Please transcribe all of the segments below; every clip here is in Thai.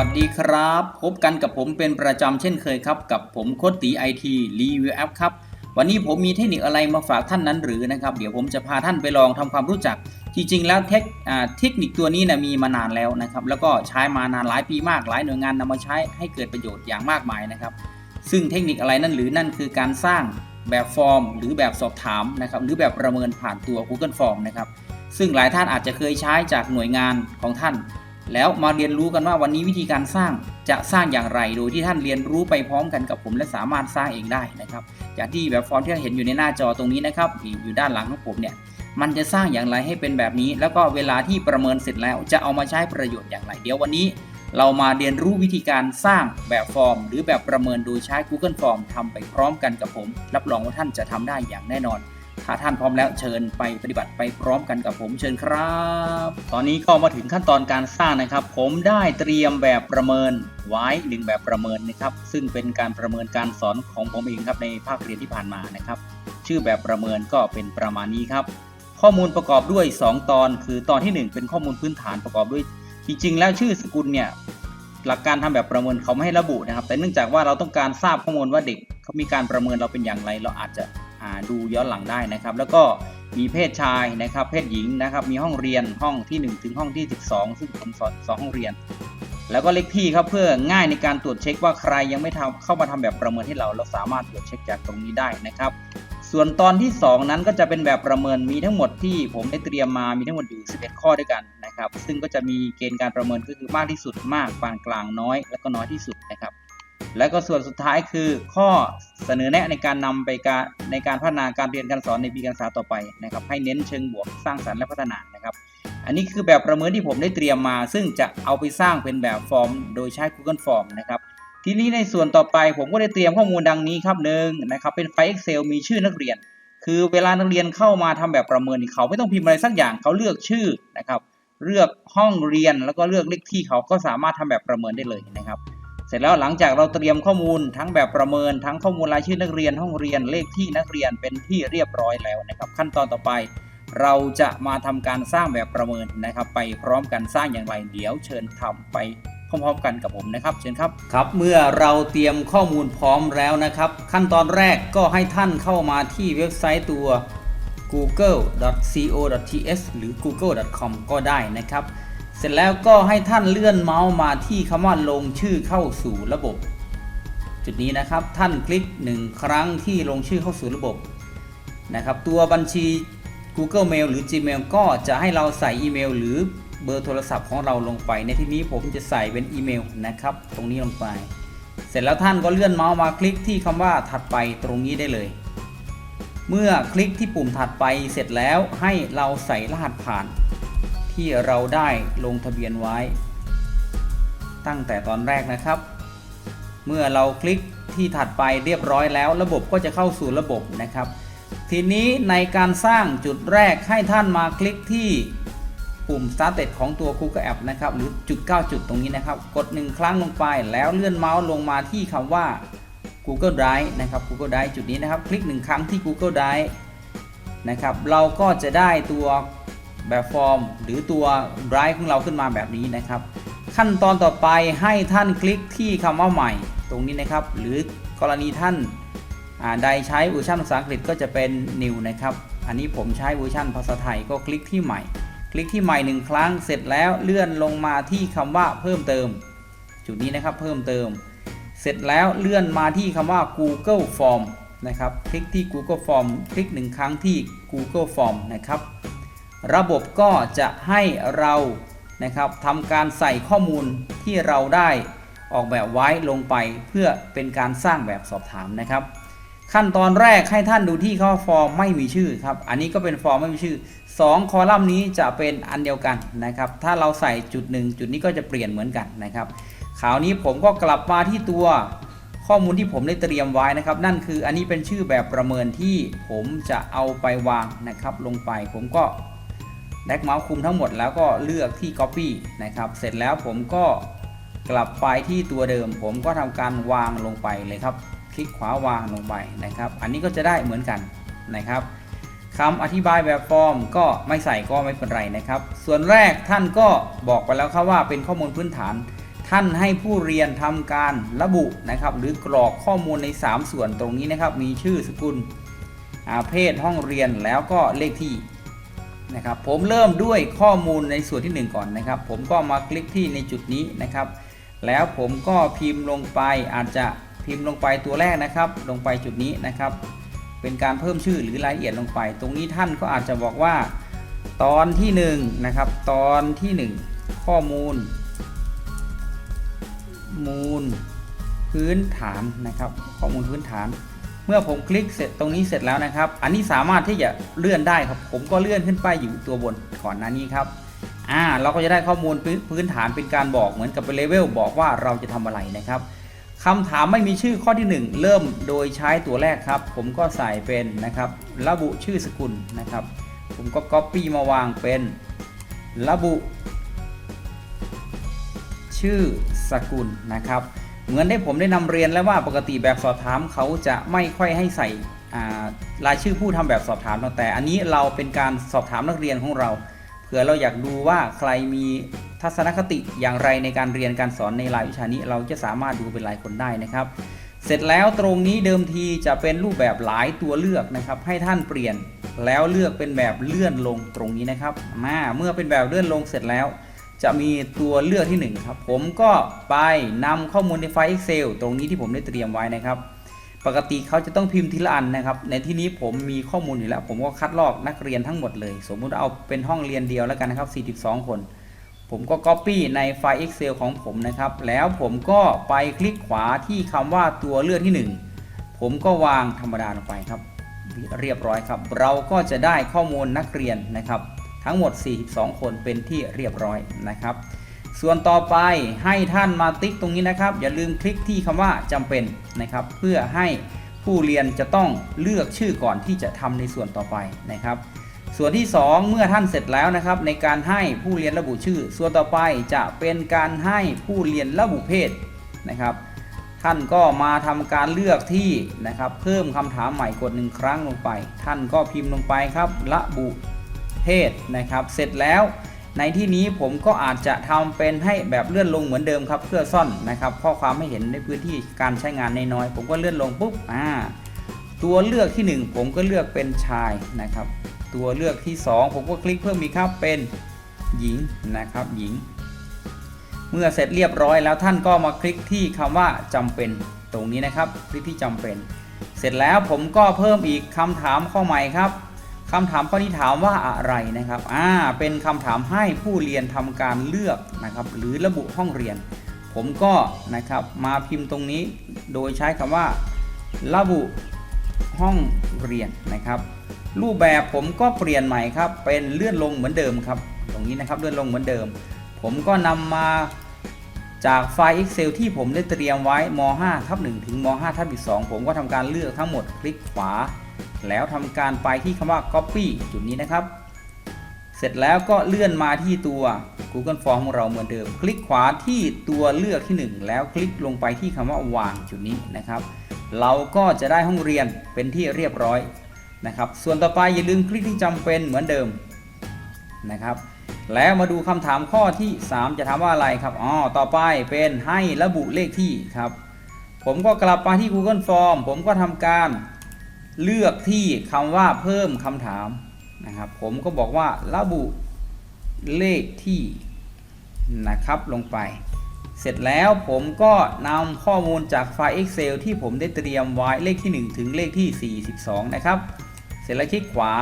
วัสดีครับ พบกันกับผมเป็นประจำเช่นเคยครับ กับผมโคตตีไอทีรีวิวแอปครับ วันนี้ผมมีเทคนิคอะไรมาฝากท่านนั้นหรือนะครับ เดี๋ยวผมจะพาท่านไปลองทำความรู้จัก จริงๆ แล้วเทคเทคนิคตัวนี้นะมีมานานแล้วนะครับ แล้วก็ใช้มานานหลายปีมากหลายหน่วยงานนำมาใช้ให้เกิดประโยชน์อย่างมากมายนะครับ ซึ่งเทคนิคอะไรนั่นหรือนั่นคือการสร้างแบบฟอร์ม หรือแบบสอบถามนะครับหรือแบบประเมินผ่านตัว Google Form นะครับซึ่งหลายท่านอาจจะเคยใช้จากหน่วยงานของท่าน แล้วมาเรียนรู้กันว่าวันนี้วิธีการสร้างจะสร้างอย่างไร โดยที่ท่านเรียนรู้ไปพร้อมกันกับผม และสามารถสร้างเองได้นะครับ จากที่แบบฟอร์มที่เราเห็นอยู่ในหน้าจอตรงนี้นะครับอยู่ด้านหลังของผมเนี่ยมันจะสร้างอย่างไรให้เป็นแบบนี้ แล้วก็เวลาที่ประเมินเสร็จแล้วจะเอามาใช้ประโยชน์อย่างไร เดี๋ยววันนี้ เรามาเรียนรู้วิธีการสร้างแบบฟอร์ม หรือแบบประเมินโดยใช้ Google Form ทำไปพร้อมกันกับผม รับรองว่าท่านจะทำได้อย่างแน่นอน ถ้าท่านพร้อมแล้วเชิญไปปฏิบัติไปพร้อมกันกับผมเชิญครับ ตอนนี้ก็มาถึงขั้นตอนการสร้างนะครับ ผมได้เตรียมแบบประเมินไว้หนึ่งแบบประเมินนะครับ ซึ่งเป็นการประเมินการสอนของผมเองครับในภาคเรียนที่ผ่านมานะครับ ชื่อแบบประเมินก็เป็นประมาณนี้ครับ ข้อมูลประกอบด้วย 2 ตอน คือตอนทีหนึ่1 เป็นข้อมูลพื้นฐานประกอบด้วย จริง ๆ แล้วชื่อสกุลเนี่ยหลักการทำแบบประเมินเขาไม่ให้ระบุนะครับ แต่เนื่องจากว่าเราต้องการทราบข้อมูลว่าเด็กเขามีการประเมินเราเป็นอย่างไร เราอาจจะาดูย้อนหลังได้นะครับ แล้วก็มีเพศชายนะครับ เพศหญิงนะครับ มีห้องเรียนห้องที่ 1 ถึงห้องที่ 12 ซึ่งผมสอนสองห้องเรียน แล้วก็เลขที่ครับเพื่อง่ายในการตรวจเช็คว่าใครยังไม่ทำเข้ามาทำแบบประเมินให้เราเราสามารถตรวจเช็คจากตรงนี้ได้นะครับ ส่วนตอนที่ 2 นั้นก็จะเป็นแบบประเมินมีทั้งหมดที่ผมได้เตรียมมามีทั้งหมดอยู่ 11 ข้อด้วยกันนะครับ ซึ่งก็จะมีเกณฑ์การประเมินก็คือมากที่สุดมากปานกลางน้อย และก็น้อยที่สุดนะครับ แล้วก็ส่วนสุดท้ายคือข้อเสนอแนะในการนำไปการในการพัฒนาการเรียนการสอนในปีการศึกษาต่อไปนะครับ ให้เน้นเชิงบวกสร้างสรรค์และพัฒนานะครับ อันนี้คือแบบประเมินที่ผมได้เตรียมมา ซึ่งจะเอาไปสร้างเป็นแบบฟอร์ม โดยใช้ Google Form นะครับทีนี้ในส่วนต่อไปผมก็ได้เตรียมข้อมูลดังนี้ครับหนึ่งนะครับเป็นไฟล์ Excel มีชื่อนักเรียน คือเวลานักเรียนเข้ามาทำแบบประเมินเขาไม่ต้องพิมพ์อะไรสักอย่างเขาเลือกชื่อนะครับ เลือกห้องเรียนแล้วก็เลือกเลขที่เขาก็สามารถทำแบบประเมินได้เลยนะครับ เสร็จแล้วหลังจากเราเตรียมข้อมูลทั้งแบบประเมินทั้งข้อมูลรายชื่อนักเรียนห้องเรียนเลขที่นักเรียนเป็นที่เรียบร้อยแล้วนะครับ ขั้นตอนต่อไป เราจะมาทำการสร้างแบบประเมินนะครับ ไปพร้อมกันสร้างอย่างไรเดี๋ยวเชิญทำไปพร้อมๆกันกับผมนะครับเชิญครับครับ เมื่อเราเตรียมข้อมูลพร้อมแล้วนะครับ ขั้นตอนแรกก็ให้ท่านเข้ามาที่เว็บไซต์ตัว google.co.th หรือ google.com ก็ได้นะครับ เสร็จแล้วก็ให้ท่านเลื่อนเมาส์มาที่คำว่าลงชื่อเข้าสู่ระบบ จุดนี้นะครับท่านคลิกหนึ่งครั้งที่ลงชื่อเข้าสู่ระบบนะครับตัวบัญชี Google Mail หรือ Gmail ก็จะให้เราใส่อีเมล หรือเบอร์โทรศัพท์ของเราลงไป ในที่นี้ผมจะใส่เป็นอีเมลนะครับ ตรงนี้ลงไป เสร็จแล้วท่านก็เลื่อนเมาส์มาคลิกที่คำว่าถัดไปตรงนี้ได้เลย เมื่อคลิกที่ปุ่มถัดไปเสร็จแล้วให้เราใส่รหัสผ่าน ที่เราได้ลงทะเบียนไว้ ตั้งแต่ตอนแรกนะครับ เมื่อเราคลิกที่ถัดไปเรียบร้อยแล้ว ระบบก็จะเข้าสู่ระบบนะครับ ทีนี้ในการสร้างจุดแรกให้ท่านมาคลิกที่ปุ่ม Started ของตัว Google App นะครับ หรือจุด 9 จุดตรงนี้นะครับ กด 1 ครั้งลงไปแล้วเลื่อนเมาส์ลงมาที่คำว่า Google Drive นะครับ Google Drive จุดนี้นะครับ คลิก 1 ครั้งที่ Google Drive นะครับ เราก็จะได้ตัว แบบฟอร์ม หรือตัว Drive ของเราขึ้นมาแบบนี้นะครับ ขั้นตอนต่อไปให้ท่านคลิกที่คำว่าใหม่ตรงนี้นะครับ หรือกรณีท่านใดใช้เวอร์ชันภาษาอังกฤษก็จะเป็น new นะครับ อันนี้ผมใช้เวอร์ชันภาษาไทยก็คลิกที่ใหม่ คลิกที่ใหม่หนึ่งครั้งเสร็จแล้วเลื่อนลงมาที่คำว่าเพิ่มเติม จุดนี้นะครับเพิ่มเติม เสร็จแล้วเลื่อนมาที่คำว่า Google Form นะครับ คลิกที่ Google Form คลิกหนึ่งครั้งที่ Google Form นะครับ ระบบก็จะให้เรานะครับทำการใส่ข้อมูลที่เราได้ออกแบบไว้ลงไปเพื่อเป็นการสร้างแบบสอบถามนะครับ ขั้นตอนแรกให้ท่านดูที่ข้อฟอร์มไม่มีชื่อครับ อันนี้ก็เป็นฟอร์มไม่มีชื่อ 2 คอลัมน์นี้จะเป็นอันเดียวกันนะครับ ถ้าเราใส่จุดหนึ่งจุดนี้ก็จะเปลี่ยนเหมือนกันนะครับคราวนี้ผมก็กลับมาที่ตัวข้อมูลที่ผมได้เตรียมไว้นะครับ นั่นคืออันนี้เป็นชื่อแบบประเมินที่ผมจะเอาไปวางนะครับ ลงไปผมก็ แดกเมาส์คุมทั้งหมดแล้วก็เลือกที่ Copy นะครับ เสร็จแล้วผมก็กลับไปที่ตัวเดิม ผมก็ทำการวางลงไปเลยครับ คลิกขวาวางลงไปนะครับ อันนี้ก็จะได้เหมือนกันนะครับคำอธิบายแบบฟอร์มก็ไม่ใส่ก็ไม่เป็นไรนะครับ ส่วนแรกท่านก็บอกไปแล้วครับว่าเป็นข้อมูลพื้นฐาน ท่านให้ผู้เรียนทำการระบุนะครับ หรือกรอกข้อมูลใน 3 ส่วนตรงนี้นะครับ มีชื่อสกุลอาเพศห้องเรียนแล้วก็เลขที่ นะครับผมเริ่มด้วยข้อมูลในส่วนที่ 1 ก่อนนะครับ ผมก็มาคลิกที่ในจุดนี้นะครับ แล้วผมก็พิมพ์ลงไปอาจจะพิมพ์ลงไปตัวแรกนะครับ ลงไปจุดนี้นะครับ เป็นการเพิ่มชื่อหรือรายละเอียดลงไป ตรงนี้ท่านก็อาจจะบอกว่า ตอนที่1นงนะครับตอนที่ 1 ข้อมูล มูลพื้นฐานนะครับ ข้อมูลพื้นฐาน เมื่อผมคลิกเสร็จตรงนี้เสร็จแล้วนะครับ อันนี้สามารถที่จะเลื่อนได้ครับ ผมก็เลื่อนขึ้นไปอยู่ตัวบนก่อนหน้านี้ครับอ่าเราก็จะได้ข้อมูลพื้นพื้นฐานเป็นการบอกเหมือนกับเป็นเลเวลบอกว่าเราจะทำอะไรนะครับคำถามไม่มีชื่อข้อที่ 1 เริ่มโดยใช้ตัวแรกครับ ผมก็ใส่เป็นนะครับ ระบุชื่อสกุลนะครับ ผมก็ Copy มาวางเป็น ระบุ ชื่อสกุลนะครับ เหมือนได้ผมได้นำเรียนแล้วว่าปกติแบบสอบถามเขาจะไม่ค่อยให้ใส่รายชื่อผู้ทำแบบสอบถามแต่อันนี้เราเป็นการสอบถามนักเรียนของเราเผื่อเราอยากดูว่าใครมีทัศนคติอย่างไรในการเรียนการสอนในรายวิชานี้ เราจะสามารถดูเป็นรายคนได้นะครับ เสร็จแล้วตรงนี้เดิมทีจะเป็นรูปแบบหลายตัวเลือกนะครับ ให้ท่านเปลี่ยนแล้วเลือกเป็นแบบเลื่อนลงตรงนี้นะครับมาเมื่อเป็นแบบเลื่อนลงเสร็จแล้ว จะมีตัวเลือกที่1ครับผมก็ไปนำข้อมูลในไฟล์ Excel ตรงนี้ที่ผมได้เตรียมไว้นะครับปกติเขาจะต้องพิมพ์ทีละอันนะครับ ในที่นี้ผมมีข้อมูลอยู่แล้ว ผมก็คัดลอกนักเรียนทั้งหมดเลย สมมุติเอาเป็นห้องเรียนเดียวแล้วกันนะครับ 42 คน ผมก็ Copy ในไฟล์ Excel ของผมนะครับ แล้วผมก็ไปคลิกขวาที่คำว่าตัวเลือกที่ 1 ผมก็วางธรรมดาลงไปครับ เรียบร้อยครับ เราก็จะได้ข้อมูลนักเรียนนะครับ ทั้งหมด 42 คนเป็นที่เรียบร้อยนะครับ ส่วนต่อไปให้ท่านมาติ๊กตรงนี้นะครับ อย่าลืมคลิกที่คำว่าจำเป็นนะครับ เพื่อให้ผู้เรียนจะต้องเลือกชื่อก่อนที่จะทำในส่วนต่อไปนะครับส่วนที่ 2 เมื่อท่านเสร็จแล้วนะครับในการให้ผู้เรียนระบุชื่อ ส่วนต่อไปจะเป็นการให้ผู้เรียนระบุเพศนะครับ ท่านก็มาทำการเลือกที่นะครับ เพิ่มคำถามใหม่กดหนึ่งครั้งลงไป ท่านก็พิมพ์ลงไปครับ ระบุ เพศนะครับ เสร็จแล้วในที่นี้ผมก็อาจจะทำเป็นให้แบบเลื่อนลงเหมือนเดิมครับเพื่อซ่อนนะครับ ข้อความให้เห็นในพื้นที่การใช้งานน้อยๆผมก็เลื่อนลงปุ๊บอ่าตัวเลือกที่ 1 ผมก็เลือกเป็นชายนะครับ ตัวเลือกที่ 2 ผมก็คลิกเพิ่มอีกครับเป็นหญิงนะครับหญิง เมื่อเสร็จเรียบร้อยแล้วท่านก็มาคลิกที่คำว่าจำเป็นตรงนี้นะครับคลิกที่จำเป็น เสร็จแล้วผมก็เพิ่มอีกคำถามข้อใหม่ครับ คำถามข้อนี้ถามว่าอะไรนะครับ อ่า เป็นคำถามให้ผู้เรียนทำการเลือกนะครับ หรือระบุห้องเรียน ผมก็นะครับมาพิมพ์ตรงนี้โดยใช้คำว่า ระบุห้องเรียนนะครับ รูปแบบผมก็เปลี่ยนใหม่ครับ เป็นเลื่อนลงเหมือนเดิมครับ ตรงนี้นะครับเลื่อนลงเหมือนเดิม ผมก็นำมา จากไฟล์ Excel ที่ผมได้เตรียมไว้ม .5 ทับ1ถึงม .5 ทับ2ผมก็ทำการเลือกทั้งหมดคลิกขวา แล้วทำการไปที่คำว่า Copy จุดนี้นะครับ เสร็จแล้วก็เลื่อนมาที่ตัว Google Form ของเราเหมือนเดิม คลิกขวาที่ตัวเลือกที่ 1 แล้วคลิกลงไปที่คำว่าวางจุดนี้นะครับ เราก็จะได้ห้องเรียนเป็นที่เรียบร้อยนะครับ ส่วนต่อไปอย่าลืมคลิกที่จำเป็นเหมือนเดิมนะครับ แล้วมาดูคำถามข้อที่ 3 จะถามว่าอะไรครับอ๋อต่อไปเป็นให้ระบุเลขที่ครับ ผมก็กลับมาที่ Google Form ผมก็ทำการเลือกที่คำว่าเพิ่มคำถามนะครับ ผมก็บอกว่าระบุเลขที่นะครับลงไป เสร็จแล้วผมก็นำข้อมูลจากไฟล์ Excel ที่ผมได้เตรียมไว้เลขที่ 1 ถึงเลขที่ 42 นะครับ เสร็จแล้วคลิกขวา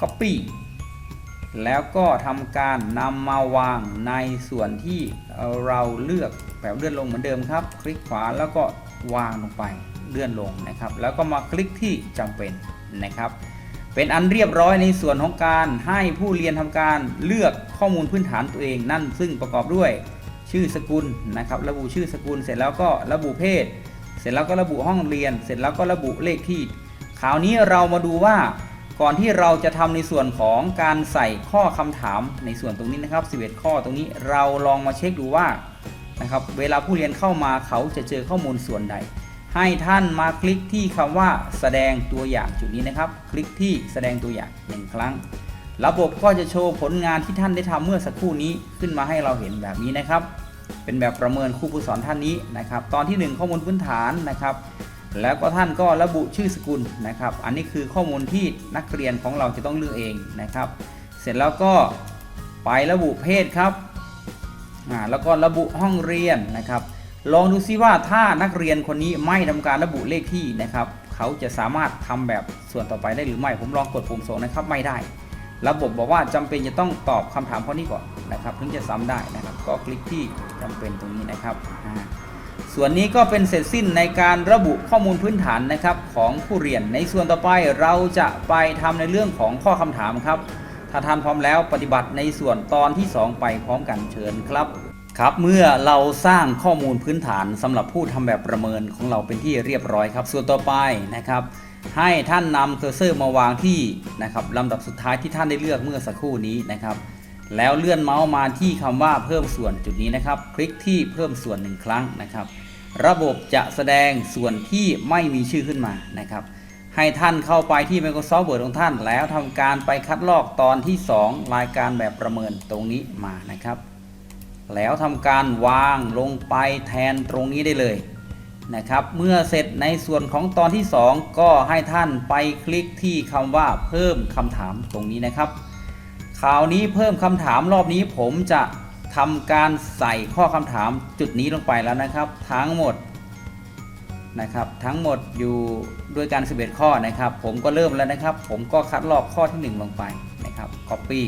Copy แล้วก็ทำการนำมาวางในส่วนที่เราเลือกแบบเลื่อนลงเหมือนเดิมครับ คลิกขวาแล้วก็วางลงไปเลื่อนลงนะครับ แล้วก็มาคลิกที่จำเป็นนะครับ เป็นอันเรียบร้อยในส่วนของการให้ผู้เรียนทำการเลือกข้อมูลพื้นฐานตัวเองนั่น ซึ่งประกอบด้วยชื่อสกุลนะครับ ระบุชื่อสกุลเสร็จแล้วก็ระบุเพศ เสร็จแล้วก็ระบุห้องเรียน เสร็จแล้วก็ระบุเลขที่คราวนี้เรามาดูว่า ก่อนที่เราจะทำในส่วนของการใส่ข้อคำถามในส่วนตรงนี้นะครับ 11 ข้อตรงนี้เราลองมาเช็คดูว่านะครับเวลาผู้เรียนเข้ามาเขาจะเจอข้อมูลส่วนใด ให้ท่านมาคลิกที่คำว่าแสดงตัวอย่างจุดนี้นะครับ คลิกที่แสดงตัวอย่างหนึ่งครั้ง ระบบก็จะโชว์ผลงานที่ท่านได้ทำเมื่อสักครู่นี้ขึ้นมาให้เราเห็นแบบนี้นะครับ เป็นแบบประเมินครูผู้สอนท่านนี้นะครับ ตอนที่ 1 ข้อมูลพื้นฐานนะครับ แล้วก็ท่านก็ระบุชื่อสกุลนะครับ อันนี้คือข้อมูลที่นักเรียนของเราจะต้องเลือกเองนะครับ เสร็จแล้วก็ไประบุเพศครับอ่าแล้วก็ระบุห้องเรียนนะครับ ลองดูซิว่าถ้านักเรียนคนนี้ไม่ทำการระบุเลขที่นะครับ เขาจะสามารถทำแบบส่วนต่อไปได้หรือไม่ ผมลองกดปุ่มส่งนะครับไม่ได้ ระบบบอกว่าจำเป็นจะต้องตอบคำถามข้อนี้ก่อนนะครับ ถึงจะซ้ำได้นะครับ ก็คลิกที่จำเป็นตรงนี้นะครับอ่า ส่วนนี้ก็เป็นเสร็จสิ้นในการระบุข้อมูลพื้นฐานนะครับของผู้เรียนในส่วนต่อไปเราจะไปทำในเรื่องของข้อคำถามครับ ถ้าท่านพร้อมแล้วปฏิบัติในส่วนตอนที่ 2 ไปพร้อมกันเชิญครับ ครับเมื่อเราสร้างข้อมูลพื้นฐานสำหรับผู้ทำแบบประเมินของเราเป็นที่เรียบร้อยครับ ส่วนต่อไปนะครับให้ท่านนำเคอร์เซอร์มาวางที่นะครับลำดับสุดท้ายที่ท่านได้เลือกเมื่อสักครู่นี้นะครับ แล้วเลื่อนเมาส์มาที่คำว่าเพิ่มส่วนจุดนี้นะครับ คลิกที่เพิ่มส่วนหนึ่งครั้งนะครับ ระบบจะแสดงส่วนที่ไม่มีชื่อขึ้นมานะครับ ให้ท่านเข้าไปที่ Microsoft Word ของท่าน แล้วทำการไปคัดลอกตอนที่ 2 รายการแบบประเมินตรงนี้มานะครับ แล้วทำการวางลงไปแทนตรงนี้ได้เลยนะครับ เมื่อเสร็จในส่วนของตอนที่ 2 ก็ให้ท่านไปคลิกที่คำว่าเพิ่มคำถามตรงนี้นะครับ คราวนี้เพิ่มคำถามรอบนี้ผมจะ ทำการใส่ข้อคำถามจุดนี้ลงไปแล้วนะครับ ทั้งหมดนะครับ ทั้งหมดอยู่ด้วยกัน11 ข้อนะครับ ผมก็เริ่มแล้วนะครับ ผมก็คัดลอกข้อที่ 1 ลงไปนะครับ Copy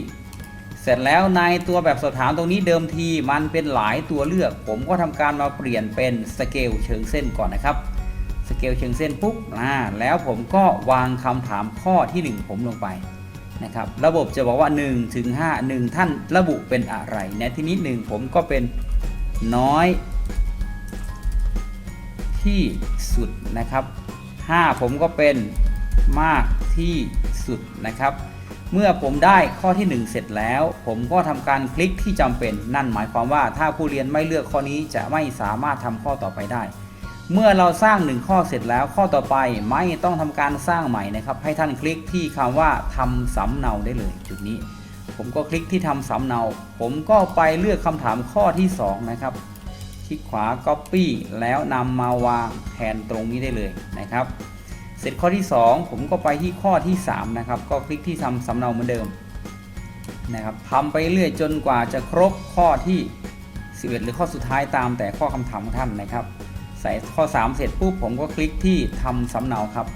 เสร็จแล้วในตัวแบบสอบถามตรงนี้เดิมทีมันเป็นหลายตัวเลือก ผมก็ทำการมาเปลี่ยนเป็นสเกลเชิงเส้นก่อนนะครับสเกลเชิงเส้นปุ๊บอ่าแล้วผมก็วางคำถามข้อที่ 1 ผมลงไป นะครับระบบจะบอกว่า1ถึง5 1 ท่านระบุเป็นอะไรในที่นี้ 1 ผมก็เป็นน้อย ที่สุดนะครับ 5 ผมก็เป็นมากที่สุดนะครับ เมื่อผมได้ข้อที่ 1 เสร็จแล้ว ผมก็ทำการคลิกที่จำเป็นนั่นหมายความว่าถ้าผู้เรียนไม่เลือกข้อนี้จะไม่สามารถทำข้อต่อไปได้ เมื่อเราสร้าง 1 ข้อเสร็จแล้วข้อต่อไปไม่ต้องทำการสร้างใหม่นะครับ ให้ท่านคลิกที่คำว่าทำสำเนาได้เลยจุดนี้ ผมก็คลิกที่ทำสำเนา ผมก็ไปเลือกคำถามข้อที่ 2 นะครับ คลิกขวา Copy แล้วนำมาวางแทนตรงนี้ได้เลยนะครับ เสร็จข้อที่ 2 ผมก็ไปที่ข้อที่3นะครับก็คลิกที่ทำสำเนาเหมือนเดิมนะครับทำไปเรื่อยจนกว่าจะครบข้อที่ 11 หรือข้อสุดท้ายตามแต่ข้อคำถามของท่านนะครับ ใส่ข้อ 3 เสร็จปุ๊บผมก็คลิกที่ทำสำเนาครับ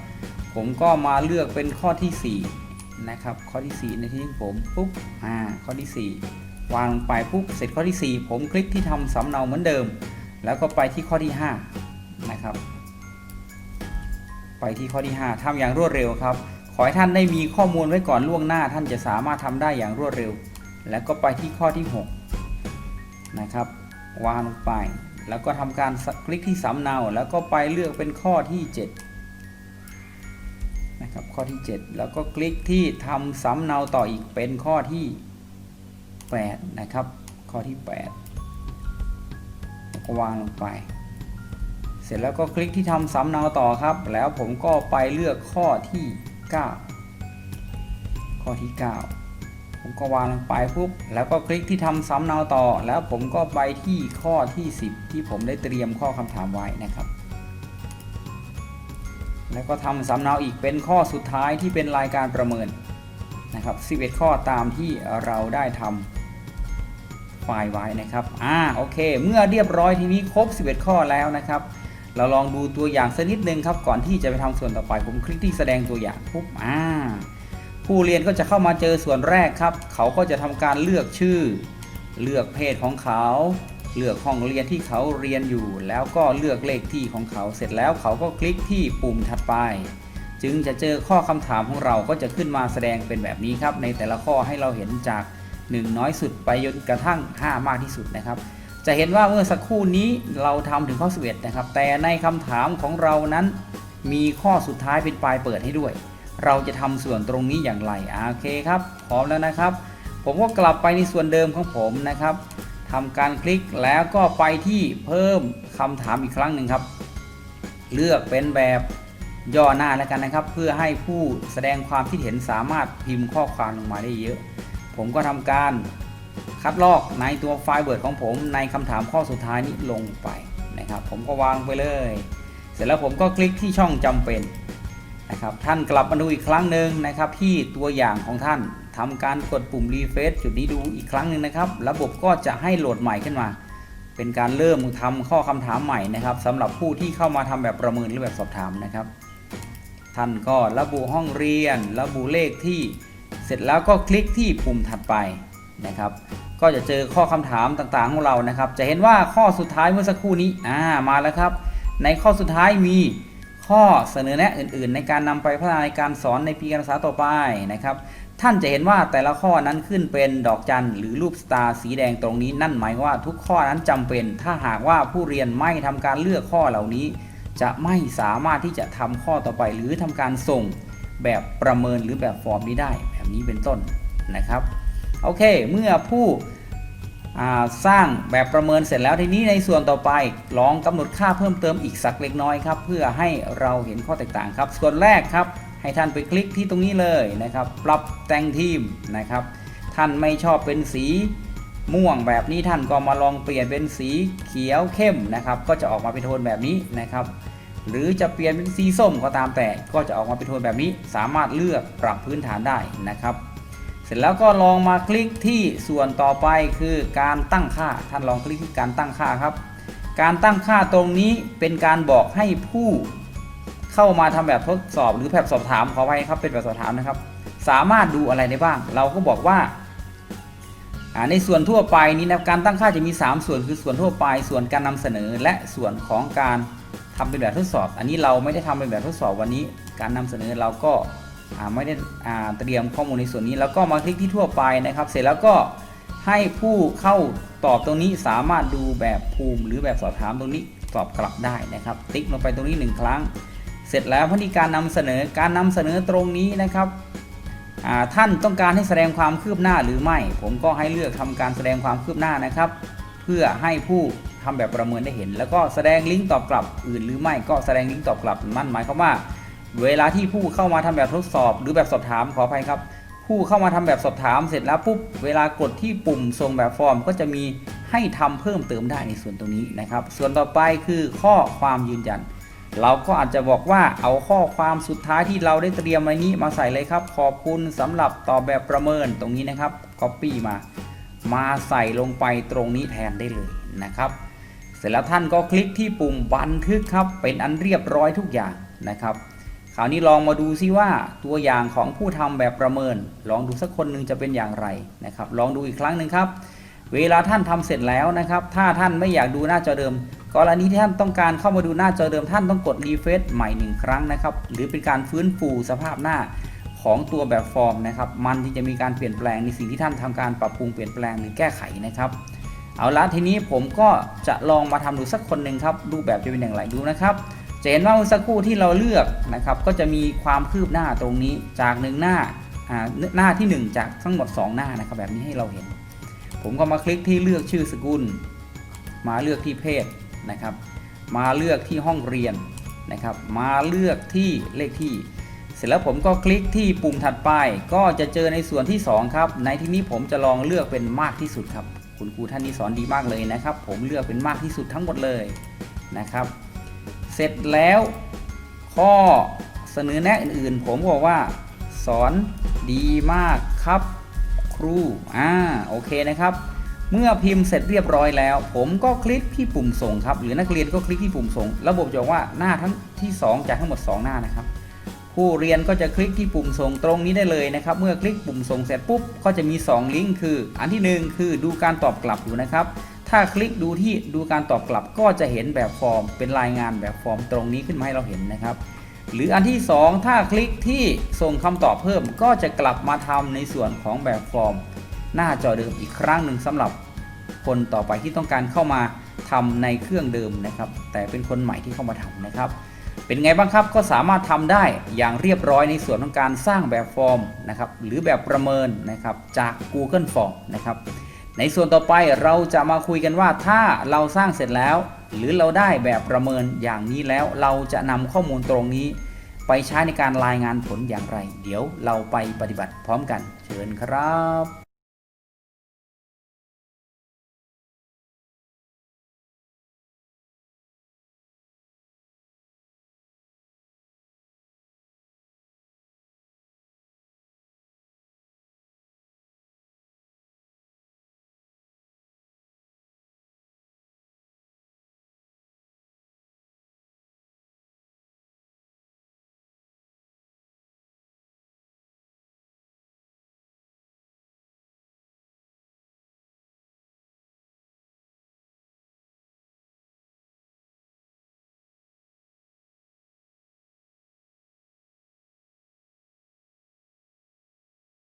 ผมก็มาเลือกเป็นข้อที่ 4 นะครับ ข้อที่ 4 ในที่นี้ผมปุ๊บอ่าข้อที่ 4 วางลงไปปุ๊บเสร็จข้อที่ 4 ผมคลิกที่ทำสำเนาเหมือนเดิม แล้วก็ไปที่ข้อที่ 5 นะครับ ไปที่ข้อที่ 5ทำอย่างรวดเร็วครับ ขอให้ท่านได้มีข้อมูลไว้ก่อนล่วงหน้า ท่านจะสามารถทำได้อย่างรวดเร็ว แล้วก็ไปที่ข้อที่ 6 นะครับวางลงไป แล้วก็ทำการคลิกที่สำเนาแล้วก็ไปเลือกเป็นข้อที่ 7 นะครับ ข้อที่ 7 แล้วก็คลิกที่ทำสำเนาต่ออีกเป็นข้อที่ 8 นะครับ ข้อที่8แล้วก็วางลงไป เสร็จแล้วก็คลิกที่ทำสำเนาต่อครับ แล้วผมก็ไปเลือกข้อที่ 9 ข้อที่ 9 ผมก็วางลงไปปุ๊บแล้วก็คลิกที่ทำสำเนาต่อ แล้วผมก็ไปที่ข้อที่ 10 ที่ผมได้เตรียมข้อคำถามไว้นะครับ แล้วก็ทำสำเนาอีกเป็นข้อสุดท้ายที่เป็นรายการประเมินนะครับ11 ข้อตามที่เราได้ทำไฟล์ไว้นะครับอ่าโอเค เมื่อเรียบร้อยทีนี้ครบ 11 ข้อแล้วนะครับ เราลองดูตัวอย่างสักนิดนึงครับก่อนที่จะไปทำส่วนต่อไปผมคลิกที่แสดงตัวอย่างปุ๊บอ่า ผู้เรียนก็จะเข้ามาเจอส่วนแรกครับ เขาก็จะทำการเลือกชื่อ เลือกเพศของเขา เลือกห้องเรียนที่เขาเรียนอยู่ แล้วก็เลือกเลขที่ของเขา เสร็จแล้วเขาก็คลิกที่ปุ่มถัดไป จึงจะเจอข้อคำถามของเราก็จะขึ้นมาแสดงเป็นแบบนี้ครับ ในแต่ละข้อให้เราเห็นจาก 1 น้อยสุดไปจนกระทั่ง 5 มากที่สุดนะครับ จะเห็นว่าเมื่อสักครู่นี้เราทำถึงข้อ11นะครับ แต่ในคำถามของเรานั้น มีข้อสุดท้ายเป็นปลายเปิดให้ด้วย เราจะทำส่วนตรงนี้อย่างไรโอเคครับพร้อมแล้วนะครับ ผมก็กลับไปในส่วนเดิมของผมนะครับทำการคลิกแล้วก็ไปที่เพิ่มคำถามอีกครั้งหนึ่งครับ เลือกเป็นแบบย่อหน้าแล้วกันนะครับ เพื่อให้ผู้แสดงความคิดเห็นสามารถพิมพ์ข้อความลงมาได้เยอะ ผมก็ทำการคัดลอกในตัวไฟล์ Word ของผมในคำถามข้อสุดท้ายนี้ลงไปนะครับ ผมก็วางไปเลย เสร็จแล้วผมก็คลิกที่ช่องจำเป็น นะครับท่านกลับมาดูอีกครั้งหนึ่งนะครับที่ตัวอย่างของท่านทำการกดปุ่มรีเฟซจุดนี้ดูอีกครั้งหนึ่งนะครับ ระบบก็จะให้โหลดใหม่ขึ้นมา เป็นการเริ่มทำข้อคำถามใหม่นะครับสำหรับผู้ที่เข้ามาทำแบบประเมินหรือแบบสอบถามนะครับ ท่านก็ระบุห้องเรียน ระบุเลขที่เสร็จแล้วก็คลิกที่ปุ่มถัดไปนะครับ ก็จะเจอข้อคำถามต่างๆของเรานะครับ จะเห็นว่าข้อสุดท้ายเมื่อสักครู่นี้อ่ามาแล้วครับ ในข้อสุดท้ายมี ข้อเสนอแนะอื่น ๆ ในการนำไปพัฒนาในการสอนในปีการศึกษาต่อไปนะครับ ท่านจะเห็นว่าแต่ละข้อนั้นขึ้นเป็นดอกจันหรือรูปสตาร์สีแดงตรงนี้ นั่นหมายว่าทุกข้อนั้นจำเป็น ถ้าหากว่าผู้เรียนไม่ทำการเลือกข้อเหล่านี้ จะไม่สามารถที่จะทำข้อต่อไป หรือทำการส่งแบบประเมินหรือแบบฟอร์มนี้ได้ แบบนี้เป็นต้นนะครับโอเค เมื่อผู้ สร้างแบบประเมินเสร็จแล้วทีนี้ในส่วนต่อไป ลองกำหนดค่าเพิ่มเติมอีกสักเล็กน้อยครับเพื่อให้เราเห็นข้อแตกต่างครับ ส่วนแรกครับ ให้ท่านไปคลิกที่ตรงนี้เลยนะครับ ปรับแต่งทีมนะครับ ท่านไม่ชอบเป็นสีม่วงแบบนี้ท่านก็มาลองเปลี่ยนเป็นสีเขียวเข้มนะครับ ก็จะออกมาเป็นโทนแบบนี้นะครับ หรือจะเปลี่ยนเป็นสีส้มก็ตามแต่ก็จะออกมาเป็นโทนแบบนี้ สามารถเลือกปรับพื้นฐานได้นะครับ เสร็จแล้วก็ลองมาคลิกที่ส่วนต่อไปคือการตั้งค่า ท่านลองคลิกที่การตั้งค่าครับ การตั้งค่าตรงนี้เป็นการบอกให้ผู้เข้ามาทำแบบทดสอบหรือแบบสอบถามขอไว้ครับเป็นแบบสอบถามนะครับ สามารถดูอะไรได้บ้าง เราก็บอกว่าในส่วนทั่วไปนี้นะการตั้งค่าจะมี 3 ส่วนคือส่วนทั่วไป ส่วนการนำเสนอ และส่วนของการทำเป็นแบบทดสอบ อันนี้เราไม่ได้ทำเป็นแบบทดสอบวันนี้ การนำเสนอเราก็ ไม่ได้เตรียมข้อมูลในส่วนนี้ แล้วก็มาคลิกที่ทั่วไปนะครับ เสร็จแล้วก็ให้ผู้เข้าตอบตรงนี้สามารถดูแบบภูมิ หรือแบบสอบถามตรงนี้ตอบกลับได้นะครับ ติ๊กลงไปตรงนี้หนึ่งครั้ง เสร็จแล้วพธีการนำเสนอการนำเสนอตรงนี้นะครับท่านต้องการให้แสดงความคืบหน้าหรือไม่ ผมก็ให้เลือกทำการแสดงความคืบหน้านะครับ เพื่อให้ผู้ทำแบบประเมินได้เห็น แล้วก็แสดงลิงก์ตอบกลับอื่นหรือไม่ก็แสดงลิงก์ตอบกลับนั่นหมายความว่า เวลาที่ผู้เข้ามาทำแบบทดสอบหรือแบบสอบถามขออภัยครับ ผู้เข้ามาทำแบบสอบถามเสร็จแล้วปุ๊บเวลากดที่ปุ่มส่งแบบฟอร์ม ก็จะมีให้ทำเพิ่มเติมได้ในส่วนตรงนี้นะครับ ส่วนต่อไปคือข้อความยืนยัน เราก็อาจจะบอกว่าเอาข้อความสุดท้ายที่เราได้เตรียมไว้นี้มาใส่เลยครับ ขอบคุณสำหรับตอบแบบประเมินตรงนี้นะครับ Copy มา มาใส่ลงไปตรงนี้แทนได้เลยนะครับเสร็จแล้วท่านก็คลิกที่ปุ่มบันทึกครับ เป็นอันเรียบร้อยทุกอย่างนะครับ ราวนี้ลองมาดูซิว่าตัวอย่างของผู้ทำแบบประเมิน ลองดูสักคนหนึ่งจะเป็นอย่างไรนะครับ ลองดูอีกครั้งหนึ่งครับ เวลาท่านทำเสร็จแล้วนะครับ ถ้าท่านไม่อยากดูหน้าจอเดิม กรณีที่ท่านต้องการเข้ามาดูหน้าจอเดิม ท่านต้องกดรีเฟรชใหม่หนึ่งครั้งนะครับ หรือเป็นการฟื้นฟูสภาพหน้าของตัวแบบฟอร์มนะครับ มันที่จะมีการเปลี่ยนแปลงในสิ่งที่ท่านทำการปรับปรุงเปลี่ยนแปลงหรือแก้ไขนะครับเอาละทีนี้ผมก็จะลองมาทำดูสักคนหนึ่งครับรูปแบบจะเป็นอย่างไรดูนะครับ จะเห็นว่าเมื่อสักครู่ที่เราเลือกนะครับ ก็จะมีความคืบหน้าตรงนี้จากหนึ่งหน้าอ่าหน้าที่ 1 จากทั้งหมด 2 หน้านะครับแบบนี้ให้เราเห็น ผมก็มาคลิกที่เลือกชื่อสกุล มาเลือกที่เพศนะครับ มาเลือกที่ห้องเรียนนะครับ มาเลือกที่เลขที่ เสร็จแล้วผมก็คลิกที่ปุ่มถัดไป ก็จะเจอในส่วนที่ 2 ครับ ในที่นี้ผมจะลองเลือกเป็นมากที่สุดครับ คุณครูท่านนี้สอนดีมากเลยนะครับ ผมเลือกเป็นมากที่สุดทั้งหมดเลยนะครับ เสร็จแล้ว ข้อเสนอแนะอื่นๆ ผมบอกว่า สอนดีมากครับครู อ่า โอเคนะครับ เมื่อพิมพ์เสร็จเรียบร้อยแล้ว ผมก็คลิกที่ปุ่มส่งครับ หรือนักเรียนก็คลิกที่ปุ่มส่ง ระบบจะบอกว่าหน้าทั้งที่ 2 จากทั้งหมด 2 หน้านะครับ ผู้เรียนก็จะคลิกที่ปุ่มส่งตรงนี้ได้เลยนะครับ เมื่อคลิกปุ่มส่งเสร็จปุ๊บ ก็จะมี 2 ลิงก์คือ อันที่ 1 คือดูการตอบกลับอยู่นะครับ ถ้าคลิกดูที่ดูการตอบกลับก็จะเห็นแบบฟอร์ม เป็นรายงานแบบฟอร์มตรงนี้ขึ้นมาให้เราเห็นนะครับ หรืออันที่ 2 ถ้าคลิกที่ส่งคำตอบเพิ่ม ก็จะกลับมาทำในส่วนของแบบฟอร์ม หน้าจอเดิมอีกครั้งหนึ่งสำหรับคนต่อไปที่ต้องการเข้ามาทำในเครื่องเดิมนะครับ แต่เป็นคนใหม่ที่เข้ามาทำนะครับ เป็นไงบ้างครับก็สามารถทำได้อย่างเรียบร้อยในส่วนของการสร้างแบบฟอร์มนะครับหรือแบบประเมินนะครับจาก Google Form นะครับ ในส่วนต่อไปเราจะมาคุยกันว่าถ้าเราสร้างเสร็จแล้ว หรือเราได้แบบประเมินอย่างนี้แล้ว เราจะนำข้อมูลตรงนี้ ไปใช้ในการรายงานผลอย่างไร เดี๋ยวเราไปปฏิบัติพร้อมกัน เชิญครับ